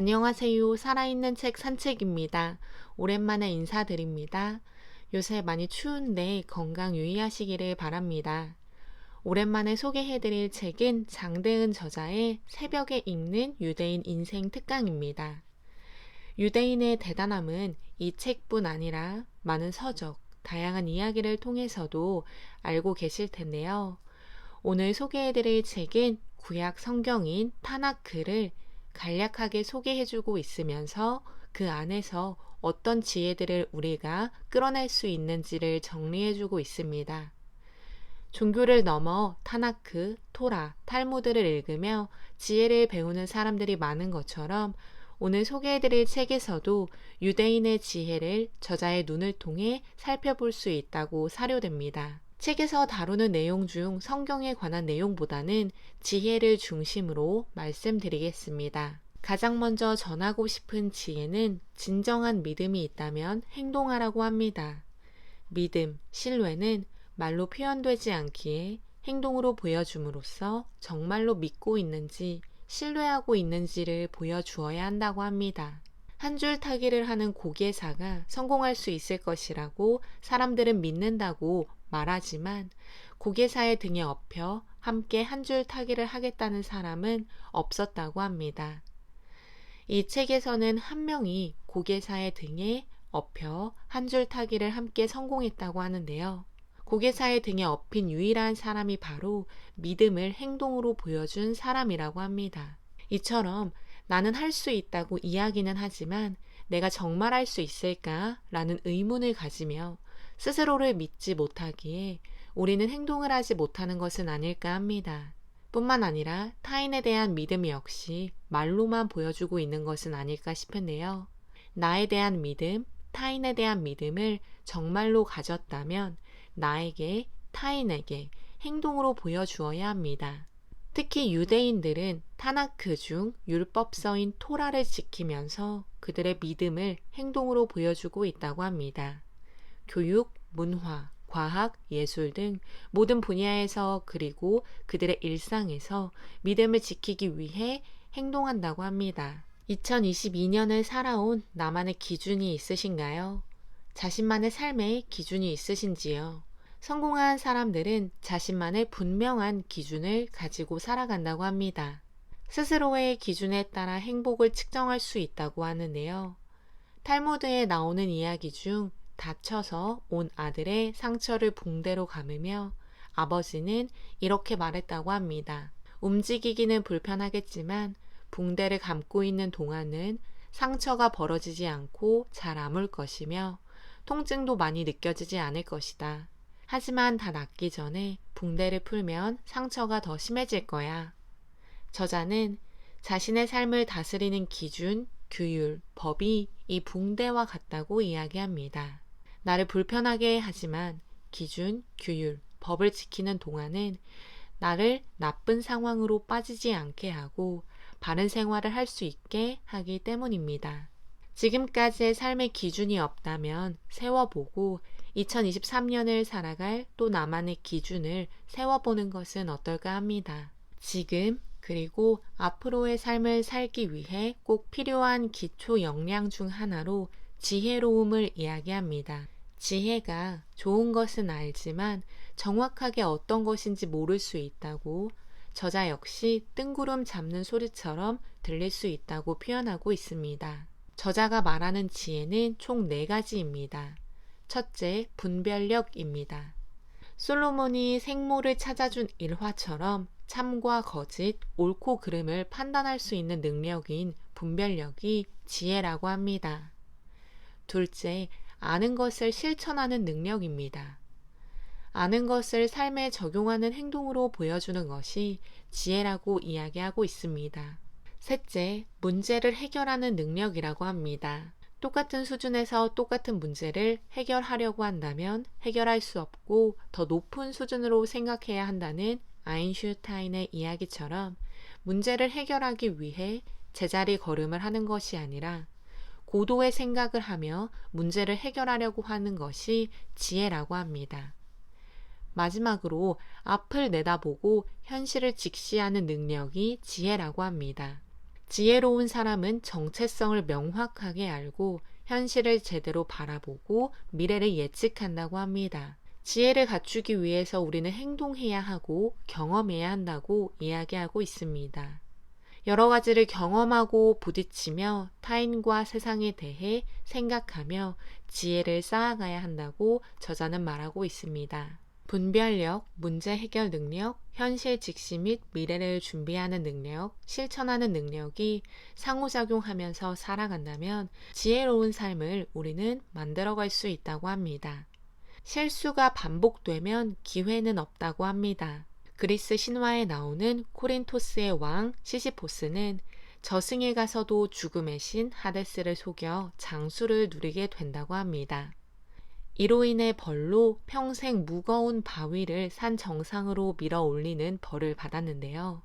안녕하세요. 살아있는 책 산책입니다. 오랜만에 인사드립니다. 요새 많이 추운데 건강 유의하시기를 바랍니다. 오랜만에 소개해드릴 책은 장대은 저자의 새벽에 읽는 유대인 인생 특강입니다. 유대인의 대단함은 이 책뿐 아니라 많은 서적, 다양한 이야기를 통해서도 알고 계실 텐데요. 오늘 소개해드릴 책은 구약 성경인 타나크를 간략하게 소개해주고 있으면서 그 안에서 어떤 지혜들을 우리가 끌어낼 수 있는지를 정리해주고 있습니다. 종교를 넘어 타나크, 토라, 탈무드를 읽으며 지혜를 배우는 사람들이 많은 것처럼 오늘 소개해드릴 책에서도 유대인의 지혜를 저자의 눈을 통해 살펴볼 수 있다고 사료됩니다. 책에서 다루는 내용 중 성경에 관한 내용보다는 지혜를 중심으로 말씀드리겠습니다. 가장 먼저 전하고 싶은 지혜는 진정한 믿음이 있다면 행동하라고 합니다. 믿음, 신뢰는 말로 표현되지 않기에 행동으로 보여줌으로써 정말로 믿고 있는지 신뢰하고 있는지를 보여주어야 한다고 합니다. 한 줄 타기를 하는 고개사가 성공할 수 있을 것이라고 사람들은 믿는다고 말하지만 고개사의 등에 업혀 함께 한 줄 타기를 하겠다는 사람은 없었다고 합니다. 이 책에서는 한 명이 고개사의 등에 업혀 한 줄 타기를 함께 성공했다고 하는데요. 고개사의 등에 업힌 유일한 사람이 바로 믿음을 행동으로 보여준 사람이라고 합니다. 이처럼 나는 할 수 있다고 이야기는 하지만 내가 정말 할 수 있을까? 라는 의문을 가지며 스스로를 믿지 못하기에 우리는 행동을 하지 못하는 것은 아닐까 합니다. 뿐만 아니라 타인에 대한 믿음 역시 말로만 보여주고 있는 것은 아닐까 싶은데요. 나에 대한 믿음, 타인에 대한 믿음을 정말로 가졌다면 나에게, 타인에게 행동으로 보여주어야 합니다. 특히 유대인들은 타나크 중 율법서인 토라를 지키면서 그들의 믿음을 행동으로 보여주고 있다고 합니다. 교육, 문화, 과학, 예술 등 모든 분야에서 그리고 그들의 일상에서 믿음을 지키기 위해 행동한다고 합니다. 2022년을 살아온 나만의 기준이 있으신가요? 자신만의 삶에 기준이 있으신지요? 성공한 사람들은 자신만의 분명한 기준을 가지고 살아간다고 합니다. 스스로의 기준에 따라 행복을 측정할 수 있다고 하는데요. 탈모드에 나오는 이야기 중 다쳐서 온 아들의 상처를 붕대로 감으며 아버지는 이렇게 말했다고 합니다. 움직이기는 불편하겠지만 붕대를 감고 있는 동안은 상처가 벌어지지 않고 잘 아물 것이며 통증도 많이 느껴지지 않을 것이다. 하지만 다 낫기 전에 붕대를 풀면 상처가 더 심해질 거야. 저자는 자신의 삶을 다스리는 기준, 규율, 법이 이 붕대와 같다고 이야기합니다. 나를 불편하게 하지만 기준, 규율, 법을 지키는 동안은 나를 나쁜 상황으로 빠지지 않게 하고 바른 생활을 할 수 있게 하기 때문입니다. 지금까지의 삶의 기준이 없다면 세워보고 2023년을 살아갈 또 나만의 기준을 세워보는 것은 어떨까 합니다. 지금 그리고 앞으로의 삶을 살기 위해 꼭 필요한 기초 역량 중 하나로 지혜로움을 이야기합니다. 지혜가 좋은 것은 알지만 정확하게 어떤 것인지 모를 수 있다고 저자 역시 뜬구름 잡는 소리처럼 들릴 수 있다고 표현하고 있습니다. 저자가 말하는 지혜는 총 네 가지입니다. 첫째, 분별력입니다. 솔로몬이 생모를 찾아준 일화처럼 참과 거짓, 옳고 그름을 판단할 수 있는 능력인 분별력이 지혜라고 합니다. 둘째, 아는 것을 실천하는 능력입니다. 아는 것을 삶에 적용하는 행동으로 보여주는 것이 지혜라고 이야기하고 있습니다. 셋째, 문제를 해결하는 능력이라고 합니다. 똑같은 수준에서 똑같은 문제를 해결하려고 한다면 해결할 수 없고 더 높은 수준으로 생각해야 한다는 아인슈타인의 이야기처럼 문제를 해결하기 위해 제자리 걸음을 하는 것이 아니라 고도의 생각을 하며 문제를 해결하려고 하는 것이 지혜라고 합니다. 마지막으로 앞을 내다보고 현실을 직시하는 능력이 지혜라고 합니다. 지혜로운 사람은 정체성을 명확하게 알고 현실을 제대로 바라보고 미래를 예측한다고 합니다. 지혜를 갖추기 위해서 우리는 행동해야 하고 경험해야 한다고 이야기하고 있습니다. 여러 가지를 경험하고 부딪히며 타인과 세상에 대해 생각하며 지혜를 쌓아가야 한다고 저자는 말하고 있습니다. 분별력, 문제 해결 능력, 현실 직시 및 미래를 준비하는 능력, 실천하는 능력이 상호작용하면서 살아간다면 지혜로운 삶을 우리는 만들어갈 수 있다고 합니다. 실수가 반복되면 기회는 없다고 합니다. 그리스 신화에 나오는 코린토스의 왕 시시포스는 저승에 가서도 죽음의 신 하데스를 속여 장수를 누리게 된다고 합니다. 이로 인해 벌로 평생 무거운 바위를 산 정상으로 밀어 올리는 벌을 받았는데요.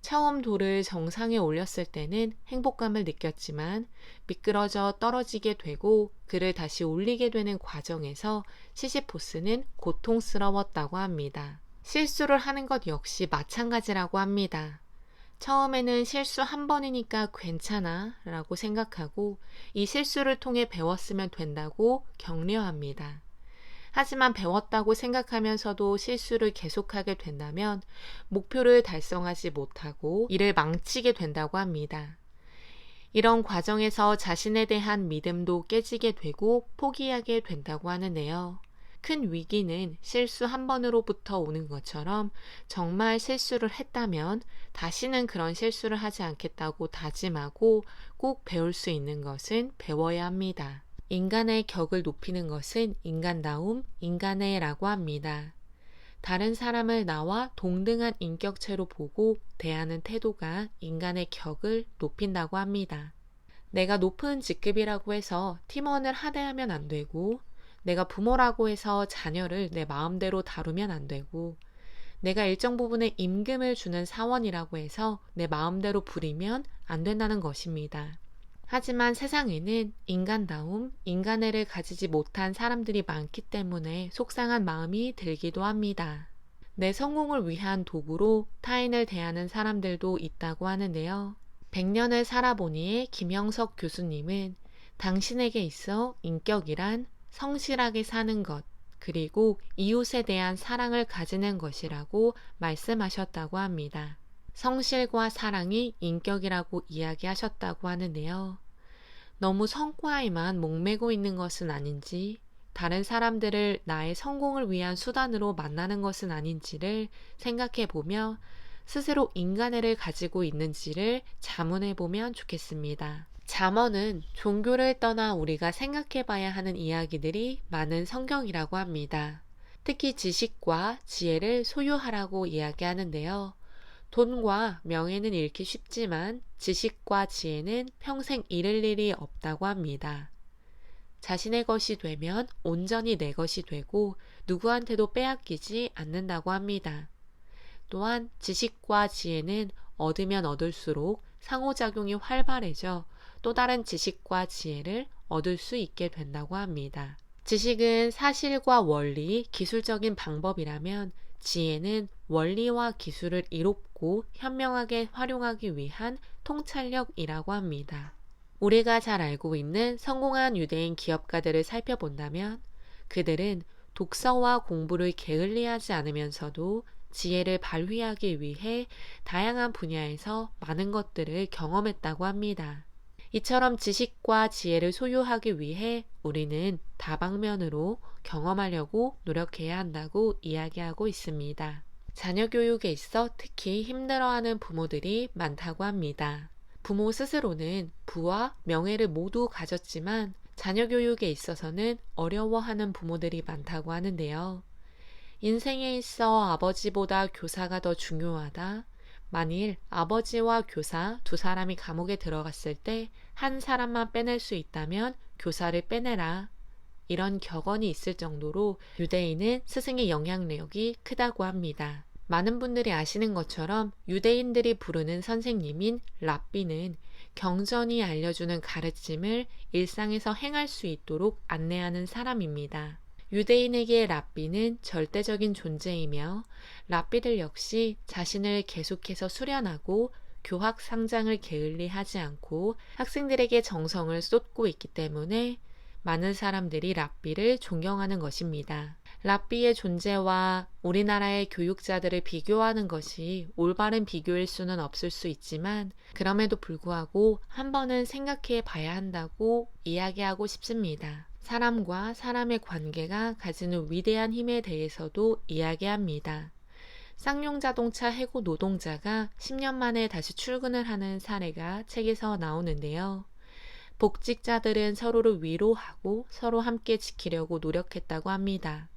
처음 돌을 정상에 올렸을 때는 행복감을 느꼈지만 미끄러져 떨어지게 되고 그를 다시 올리게 되는 과정에서 시시포스는 고통스러웠다고 합니다. 실수를 하는 것 역시 마찬가지라고 합니다. 처음에는 실수 한 번이니까 괜찮아 라고 생각하고 이 실수를 통해 배웠으면 된다고 격려합니다. 하지만 배웠다고 생각하면서도 실수를 계속하게 된다면 목표를 달성하지 못하고 이를 망치게 된다고 합니다. 이런 과정에서 자신에 대한 믿음도 깨지게 되고 포기하게 된다고 하는데요. 큰 위기는 실수 한 번으로부터 오는 것처럼 정말 실수를 했다면 다시는 그런 실수를 하지 않겠다고 다짐하고 꼭 배울 수 있는 것은 배워야 합니다. 인간의 격을 높이는 것은 인간다움, 인간의라고 합니다. 다른 사람을 나와 동등한 인격체로 보고 대하는 태도가 인간의 격을 높인다고 합니다. 내가 높은 직급이라고 해서 팀원을 하대하면 안 되고 내가 부모라고 해서 자녀를 내 마음대로 다루면 안 되고, 내가 일정 부분의 임금을 주는 사원이라고 해서 내 마음대로 부리면 안 된다는 것입니다. 하지만 세상에는 인간다움, 인간애를 가지지 못한 사람들이 많기 때문에 속상한 마음이 들기도 합니다. 내 성공을 위한 도구로 타인을 대하는 사람들도 있다고 하는데요. 100년을 살아보니의 김영석 교수님은 당신에게 있어 인격이란 성실하게 사는 것, 그리고 이웃에 대한 사랑을 가지는 것이라고 말씀하셨다고 합니다. 성실과 사랑이 인격이라고 이야기하셨다고 하는데요. 너무 성과에만 목매고 있는 것은 아닌지, 다른 사람들을 나의 성공을 위한 수단으로 만나는 것은 아닌지를 생각해 보며 스스로 인간애를 가지고 있는지를 자문해 보면 좋겠습니다. 잠언은 종교를 떠나 우리가 생각해 봐야 하는 이야기들이 많은 성경이라고 합니다. 특히 지식과 지혜를 소유하라고 이야기하는데요. 돈과 명예는 잃기 쉽지만 지식과 지혜는 평생 잃을 일이 없다고 합니다. 자신의 것이 되면 온전히 내 것이 되고 누구한테도 빼앗기지 않는다고 합니다. 또한 지식과 지혜는 얻으면 얻을수록 상호작용이 활발해져 또 다른 지식과 지혜를 얻을 수 있게 된다고 합니다. 지식은 사실과 원리, 기술적인 방법이라면 지혜는 원리와 기술을 이롭고 현명하게 활용하기 위한 통찰력이라고 합니다. 우리가 잘 알고 있는 성공한 유대인 기업가들을 살펴본다면 그들은 독서와 공부를 게을리하지 않으면서도 지혜를 발휘하기 위해 다양한 분야에서 많은 것들을 경험했다고 합니다. 이처럼 지식과 지혜를 소유하기 위해 우리는 다방면으로 경험하려고 노력해야 한다고 이야기하고 있습니다. 자녀 교육에 있어 특히 힘들어하는 부모들이 많다고 합니다. 부모 스스로는 부와 명예를 모두 가졌지만 자녀 교육에 있어서는 어려워하는 부모들이 많다고 하는데요. 인생에 있어 아버지보다 교사가 더 중요하다. 만일 아버지와 교사 두 사람이 감옥에 들어갔을 때 한 사람만 빼낼 수 있다면 교사를 빼내라. 이런 격언이 있을 정도로 유대인은 스승의 영향력이 크다고 합니다. 많은 분들이 아시는 것처럼 유대인들이 부르는 선생님인 랍비는 경전이 알려주는 가르침을 일상에서 행할 수 있도록 안내하는 사람입니다. 유대인에게 랍비는 절대적인 존재이며 랍비들 역시 자신을 계속해서 수련하고 교학 상장을 게을리 하지 않고 학생들에게 정성을 쏟고 있기 때문에 많은 사람들이 랍비를 존경하는 것입니다. 랍비의 존재와 우리나라의 교육자들을 비교하는 것이 올바른 비교일 수는 없을 수 있지만 그럼에도 불구하고 한 번은 생각해 봐야 한다고 이야기하고 싶습니다. 사람과 사람의 관계가 가지는 위대한 힘에 대해서도 이야기합니다. 쌍용 자동차 해고 노동자가 10년 만에 다시 출근을 하는 사례가 책에서 나오는데요. 복직자들은 서로를 위로하고 서로 함께 지키려고 노력했다고 합니다.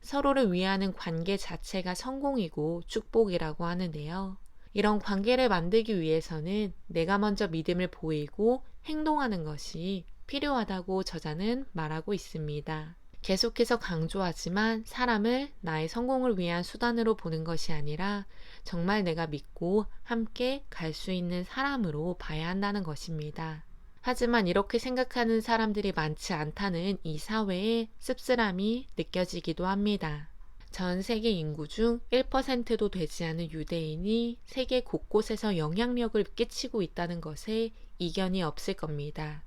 서로를 위하는 관계 자체가 성공이고 축복이라고 하는데요. 이런 관계를 만들기 위해서는 내가 먼저 믿음을 보이고 행동하는 것이 필요하다고 저자는 말하고 있습니다. 계속해서 강조하지만 사람을 나의 성공을 위한 수단으로 보는 것이 아니라 정말 내가 믿고 함께 갈 수 있는 사람으로 봐야 한다는 것입니다. 하지만 이렇게 생각하는 사람들이 많지 않다는 이 사회의 씁쓸함이 느껴지기도 합니다. 전 세계 인구 중 1%도 되지 않은 유대인이 세계 곳곳에서 영향력을 끼치고 있다는 것에 이견이 없을 겁니다.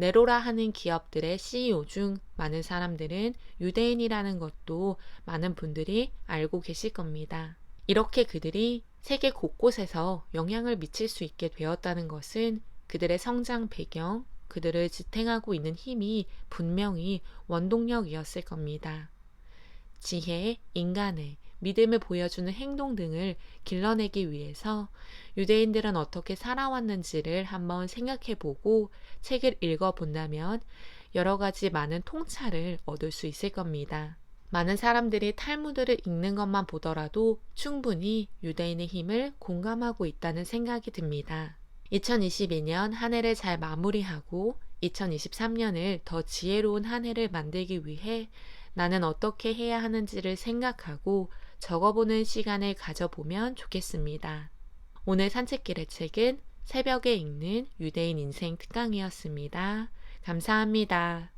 네로라 하는 기업들의 CEO 중 많은 사람들은 유대인이라는 것도 많은 분들이 알고 계실 겁니다. 이렇게 그들이 세계 곳곳에서 영향을 미칠 수 있게 되었다는 것은 그들의 성장 배경, 그들을 지탱하고 있는 힘이 분명히 원동력이었을 겁니다. 지혜, 인간의 믿음을 보여주는 행동 등을 길러내기 위해서 유대인들은 어떻게 살아왔는지를 한번 생각해 보고 책을 읽어 본다면 여러 가지 많은 통찰을 얻을 수 있을 겁니다. 많은 사람들이 탈무드를 읽는 것만 보더라도 충분히 유대인의 힘을 공감하고 있다는 생각이 듭니다. 2022년 한 해를 잘 마무리하고 2023년을 더 지혜로운 한 해를 만들기 위해 나는 어떻게 해야 하는지를 생각하고 적어보는 시간을 가져보면 좋겠습니다. 오늘 산책길의 책은 새벽에 읽는 유대인 인생 특강이었습니다. 감사합니다.